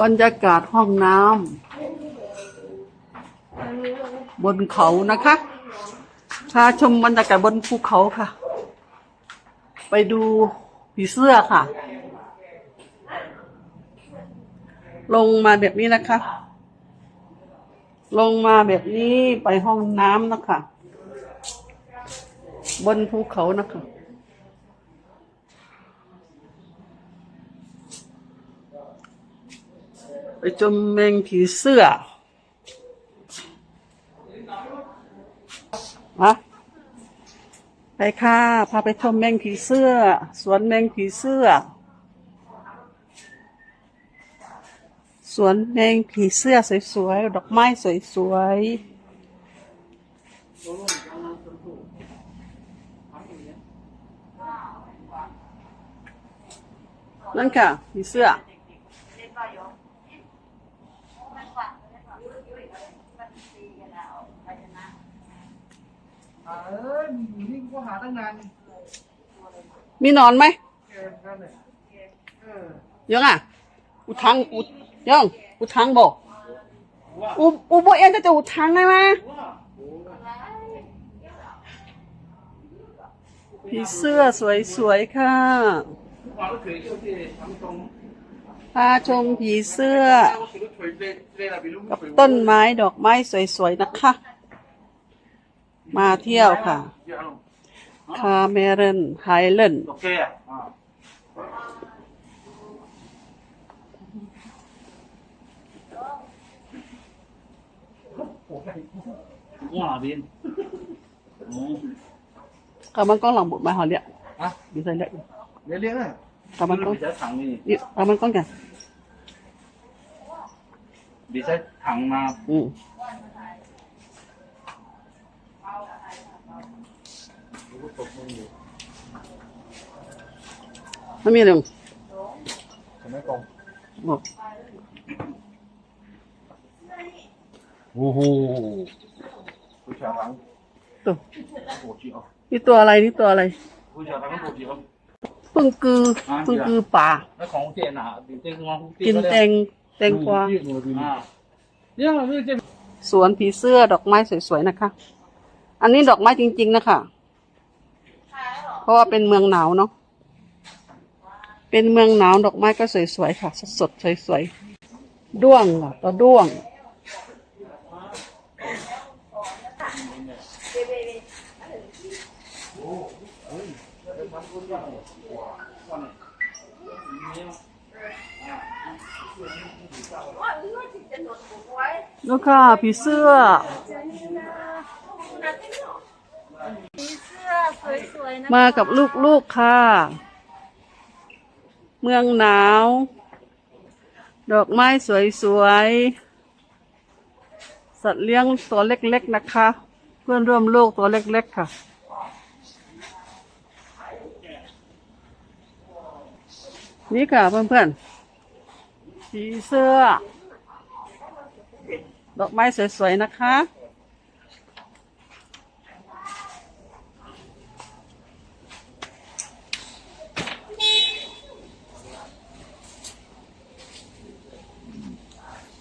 บรรยากาศห้องน้ำบนเขานะคะพาชมบรรยากาศบนภูเขาค่ะ ไปดูผีเสื้อค่ะ ลงมาแบบนี้นะคะ ลงมาแบบนี้ไปห้องน้ำนะคะ บนภูเขานะคะ ไปชมแมงผีเสื้ออะไปค่ะ พาไปชมแมงผีเสื้อ สวนแมงผีเสื้อ สวนแมงผีเสื้อสวยๆ ดอกไม้สวยๆ นั่นค่ะผีเสื้อ มีนอนไหมยังอะอุทังอุยังอุทังบอกอุอุโบเอ็นจะจะอุทังได้ไหมผีเสื้อสวยๆค่ะพาชมผีเสื้อ กับต้นไม้ดอกไม้สวยๆนะคะ มาเที่ยวค่ะ คาเมรนไฮเลนโอเคอ่าง่วงเบินโอ้กำมันก้องหลังบุกมาหอเลี้ยอะมีใส่เลี้ยเลี้ยงเกำมันก้องบังกำมันก้องแกบินใช้ถังมาอืม ไม่มีเรื่องใช่ไหงบอกโอ้โหผู้ชายหลังตัวนี่ตัวอะไรนี่ตัวอะไรผู้ชายหลังตัวเปึ่งกือปึ่งกือป่าอกินแตงแตงกวาสวนผีเสื้อดอกไม้สวยๆนะคะ อันนี้ดอกไม้จริง ๆ นะคะ ราะว่าเป็นเมืองหนาวเนาะเป็นเมืองหนาวดอกไม้ก็สวยๆค่ะ สดๆสวยๆด้วงค่ะตัวด้วง แล้วค่ะผีเสื้อ เสื้อส วยๆนะมากับลูกๆค่ะ เมืองหนาว ดอกไม้สวยๆ สัตว์เลี้ยงตัวเล็กๆนะคะ เพื่อนร่วมโลกตัวเล็กๆค่ะนี่ค่ะเพื่อนๆ สีเสื้อ ดอกไม้สวยๆ นะคะ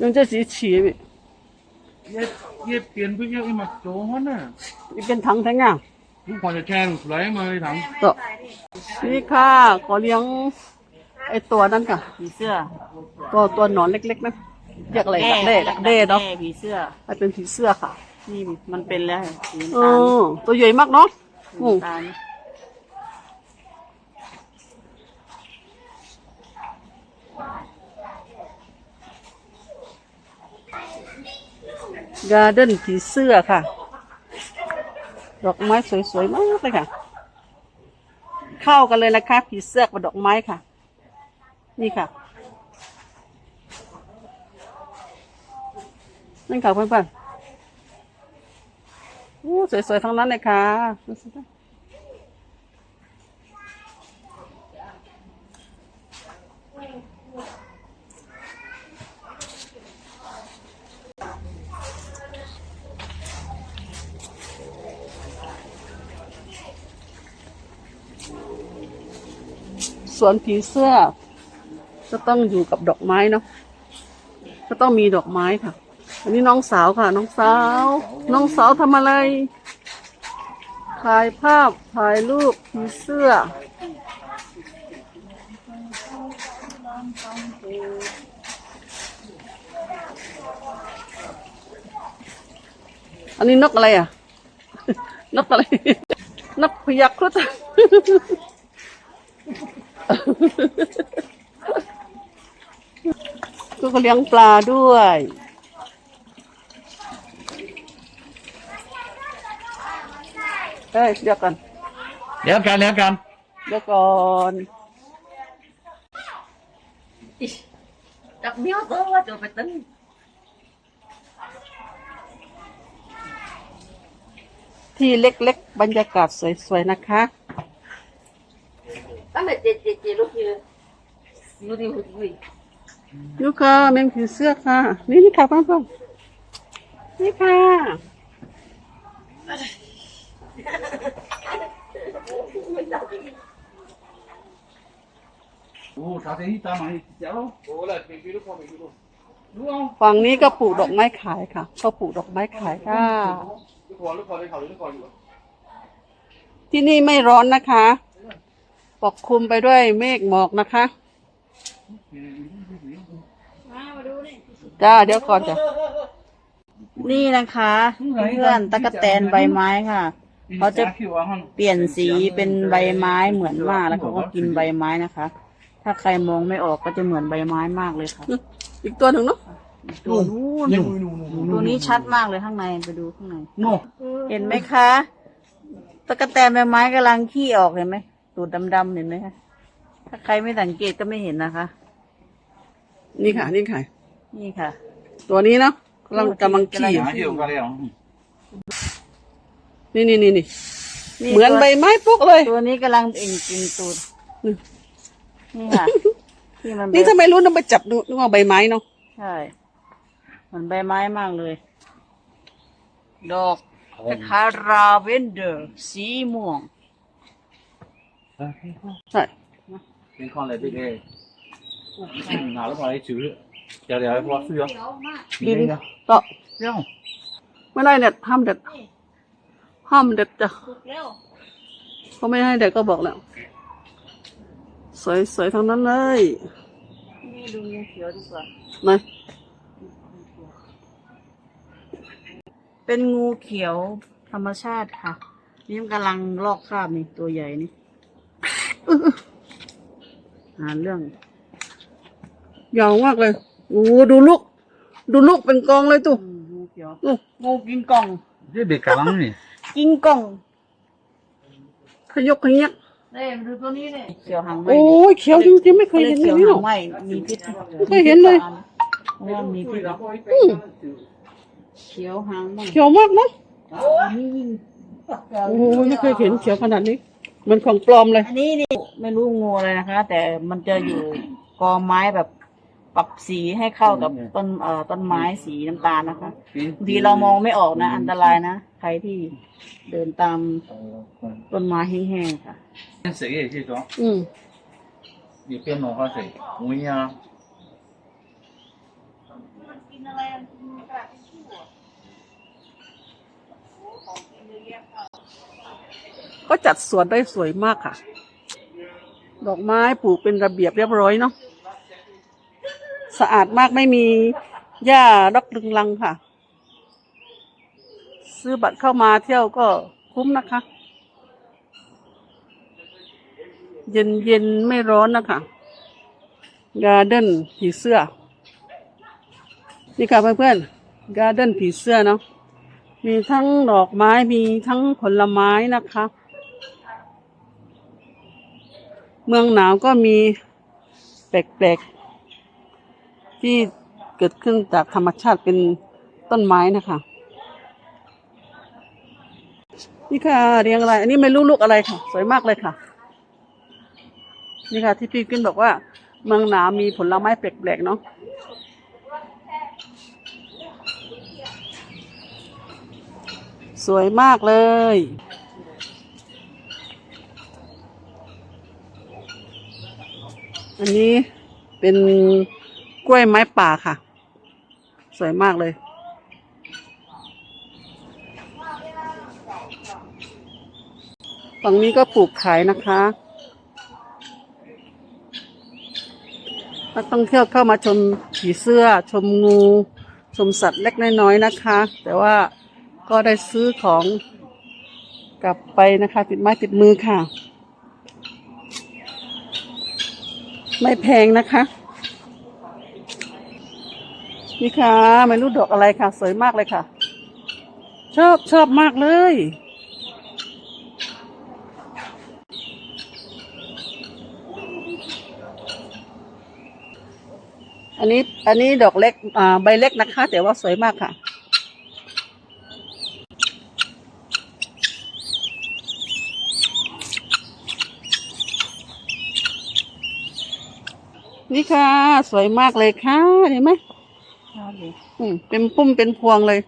用这几起， เย็บเย็บเปลี่ยนไปเยอะอีกมาโจ้มันน่ะ 你变糖糖啊！ ลูกควรจะแข่งไหลมาเลยถัง ต่อนี่ค่ะ ขอเลี้ยง ไอตัวนั้นค่ะ ผีเสื้อ ตัวตัวหนอนเล็กๆนะเรียกอะไรดักเด้ดักเด้เนาะ แม่ผีเสื้อ ให้เป็นผีเสื้อค่ะ นี่มันเป็นแล้วสี เอ น้ำตาล อตัวใหญ่มากเนาะอืม น้ำตาล การ์เด้นผีเสื้อค่ะ ดอกไม้สวยๆมากเลยค่ะ เข้ากันเลยนะคะ ผีเสื้อกับดอกไม้ค่ะ นี่ค่ะนั่นค่ะเพื่อนๆอู้สวยๆทั้งนั้นเลยค่ะ สวนผีเสื้อ จะต้องอยู่กับดอกไม้เนาะก็ต้องมีดอกไม้ค่ะ อันนี้น้องสาวค่ะ น้องสาว น้องสาวทำอะไรถ่ายภาพถ่ายรูปผีเสื้อ อันนี้นกอะไรอะ นกอะไร นกพยักครุฑ ก็เขาเลี้ยงปลาด้วย เฮ้ยเดี๋ยวก่อนเดี๋ยวกันเดี๋ยวกันเดี๋ยวก่อน đặc biệt tôi quá trời phải tính ที่เล็กๆ บรรยากาศสวยๆ นะคะ cái này chị chị chị lúc kia lúc đi hụt gì ลูกค่ะแมงผีเสื้อค่ะ นี่นี่ค่ะเพื่อนๆนี่ค่ะโอ้ชาเทีตามมาเจ้าโอ้เลยเป็นพี่ลูกพ่อเป็นพี่ลูกลูกเอาฝั่งนี้ก็ปลูกดอกไม้ขายค่ะ ก็ปลูกดอกไม้ขายค่ะลูกพ่อลูกพ่อเลยเขาลูกพ่ออยู่ที่นี่ไม่ร้อนนะคะ ปกคลุมไปด้วยเมฆหมอกนะคะจ้าเดี๋ยวก่อนจ้ะนี่นะคะเพื่อนตะกะแตนใบไม้ค่ะเขาจะเปลี่ยนสีเป็นใบไม้เหมือนมากแล้วเขาก็กินใบไม้นะคะ ถ้าใครมองไม่ออกก็จะเหมือนใบไม้มากเลยค่ะ อีกตัวหนึ่งเนาะตัวนู้นตัวนี้ชัดมากเลยข้างในไปดูข้างในโน่เห็นไหมคะตะกะแตนใบไม้กำลังขี้ออกเห็นไหม ตูดดำๆเห็นไหมคะ ถ้าใครไม่สังเกตก็ไม่เห็นนะคะ นี่ค่ะ นี่ค่ะ นี่ค่ะ ตัวนี้เนาะกำลังกำลังขี่หาเกี่ยวกันแล้วนี่นี่นี่นี่นี่เหมือนตัวใบไม้ปุ๊กเลย ตัวนี้กำลังเอ่งกินตูดอืมนี่ค่ะที่มันนี่ทำไมรู้ต้องไปจับดูนึกว่าใบไม้เนาะ ใช่เหมือนใบไม้มากเลย ดอกคล้ายๆราเวนเดอร์ สีม่วง ใช่เป็นคอนอะไรพี่เอ๋หาแล้วพอได้จื้อเดี๋ยวเดี๋ยวพอซื้อดินก็เรื่องไม่ได้เด็ดห้ามเด็ดห้ามเด็ดจ้ะเขาไม่ให้เด็ดก็บอกแล้วสวยสวยทั้งนั้นเลยนี่ดูงูเขียวดีกว่าไหนเป็นงูเขียวธรรมชาติค่ะ นี่มันกำลังลอกคราบนี่ตัวใหญ่นี่ หาเรื่องยาวมากเลยโอ้ดูลูก ดูลูกเป็นกองเลยตุ๊อืมงูเขียวอู้งูกินกล่องเดี๋ยวเด็กกำลังนี่กินกล่องขยกขยักเอ้ดูตัวนี้เนี่ยเขียวหางไหมโอ้ยเขียวจริงๆไม่เคยเห็นอเขียย่าวงนี้หรหาองกไหมมีพิษนะไม่เคยเห็นเลยเพราะว่ามีพิษอืมเขียวหางไหมเขียวมากนะนี่ยิ่งโอ้ยไม่เคยเห็นเขียวขนาดนี้ เหมันของปลอมเลย อันนี้นี่ไม่รู้งูอะไรนะคะ แต่มันจะอยู่กอไม้แบบปรับสีให้เข้ากับต้นเอ่อต้นไม้สีน้ำตาลนะคะบางทีเรามองไม่ออกนะ อันตรายนะใครที่เดินตามต้นไม้แห้งๆค่ะ 死也是说， อืม 你变龙花水，无呀。 ก็ ช จัดสวนได้สวยมากค่ะ ดอกไม้ปลูกเป็นระเบียบเรียบร้อยเนาะสะอาดมากไม่มีหญ้ารกรึงรังค่ะ ซื้อบัตรเข้ามาเที่ยวก็คุ้มนะคะ เย็นเย็นไม่ร้อนนะคะการ์เด้นผีเสื้อ นี่ค่ะเพื่อนๆการ์เด้นผีเสื้อเนาะมีทั้งดอกไม้มีทั้งผลไม้นะคะ เมืองหนาวก็มีแปลกๆ ที่เกิดขึ้นจากธรรมชาติเป็นต้นไม้นะคะ นี่ค่ะเรียงอะไร อันนี้ไม่รู้ลูกอะไรค่ะ สวยมากเลยค่ะ นี่ค่ะที่พี่กินบอกว่า เมืองหนาวมีผลไม้แปลกๆเนาะสวยมากเลย อันนี้เป็นกล้วยไม้ป่าค่ะ สวยมากเลย ฝั่งนี้ก็ปลูกขายนะคะนักท่องเที่ยวเข้ามาชมผีเสื้อ ชมงู ชมสัตว์เล็กน้อยๆนะคะ แต่ว่าก็ได้ซื้อของกลับไปนะคะ ติดไม้ติดมือค่ะ ไม่แพงนะคะ นี่ค่ะไม่รู้ดอกอะไรค่ะ สวยมากเลยค่ะ ชอบชอบมากเลย อันนี้อันนี้ดอกเล็กอ่าใบเล็กนะคะ แต่ว่าสวยมากค่ะ นี่ค่ะ สวยมากเลยค่ะเห็นไหมอืมเป็นพุ่มเป็นพวงเลย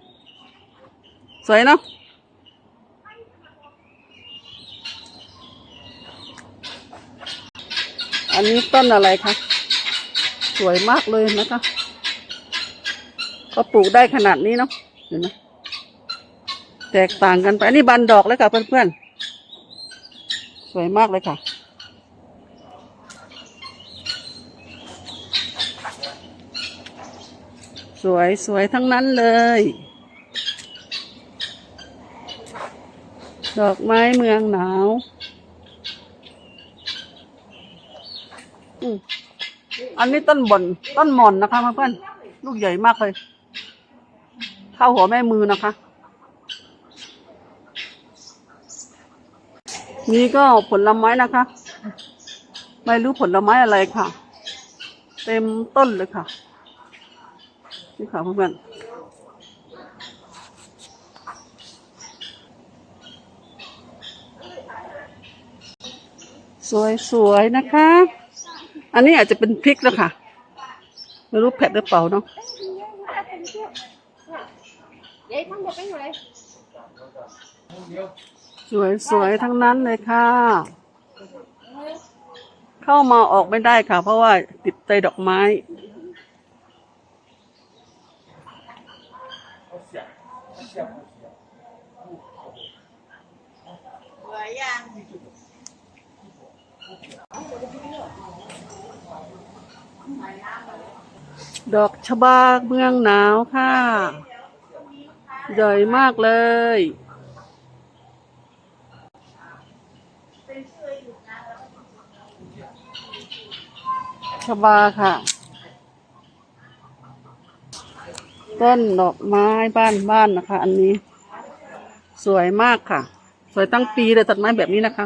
สวยเนาะอันนี้ต้นอะไรคะสวยมากเลยนะคะ ก็ปลูกได้ขนาดนี้เนาะเห็นไหมแตกต่างกันไปอันนี้บันดอกเลยค่ะเพื่อนๆสวยมากเลยค่ะ สวยสวยทั้งนั้นเลย ดอกไม้เมืองหนาวอืมอันนี้ต้นบ่อนต้นหม่อนนะคะเพื่อนลูกใหญ่มากเลยเท่าหัวแม่มือนะคะ นี่ก็ผลไม้นะคะ ไม่รู้ผลไม้อะไรค่ะ เต็มต้นเลยค่ะ นี่ค่ะเพื่อนๆสวยๆนะคะ อันนี้อาจจะเป็นพริกแล้วค่ะ ไม่รู้เผ็ดหรือเปล่าเนาะ vậy không được cái người สวยๆทั้งนั้นเลยค่ะ เข้ามาออกไม่ได้ค่ะ เพราะว่าติดใจดอกไม้ สวยยังดอกชบาเมืองหนาวค่ะ ใหญ่มากเลยชบาค่ะ ต้นดอกไม้บ้านบ้านนะคะ อันนี้ สวยมากค่ะ สวยตั้งปีเลยตัดไม้แบบนี้นะคะ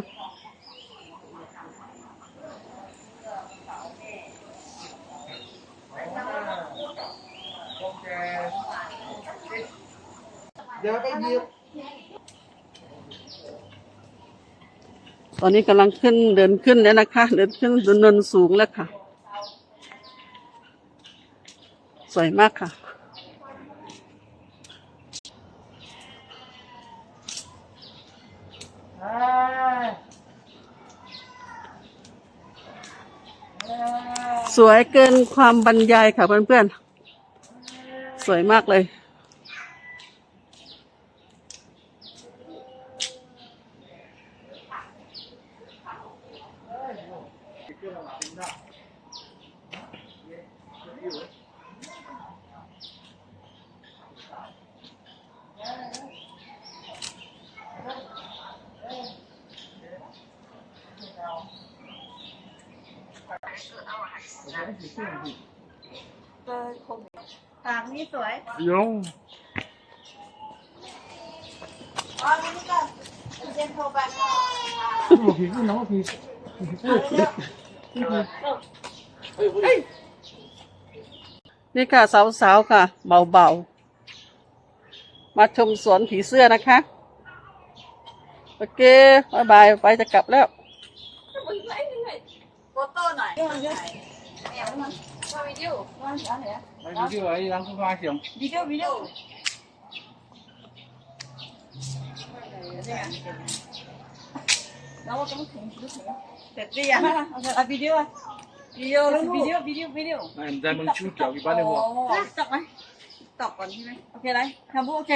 ตอนนี้กำลังขึ้นเดินขึ้นแล้วนะคะ เดินขึ้นเนินสูงแล้วค่ะ สวยมากค่ะ สวยเกินความบรรยายค่ะเพื่อนๆ สวยมากเลย ตากนี่สวยยงอ๋อเจนโทรไอกพี่น้องนี่ค่ะสาวๆค่ะ เบาๆ มาชมสวนผีเสื้อนะคะ โอเคบายบาย ไปจะกลับแล้วโฟโต้หน่อย video đúng không? Qua video. Qua video hả? Video ấy đang không ai xem. Video video. Đâu có cái gì nữa. Thật đi à? Dạ, à video à? Video dạ, video video video. Này, đang muốn chụp kiểu cái bán này không? Tóc ấy. Tóc còn gì đấy. Ok đấy. Hàm bu ok.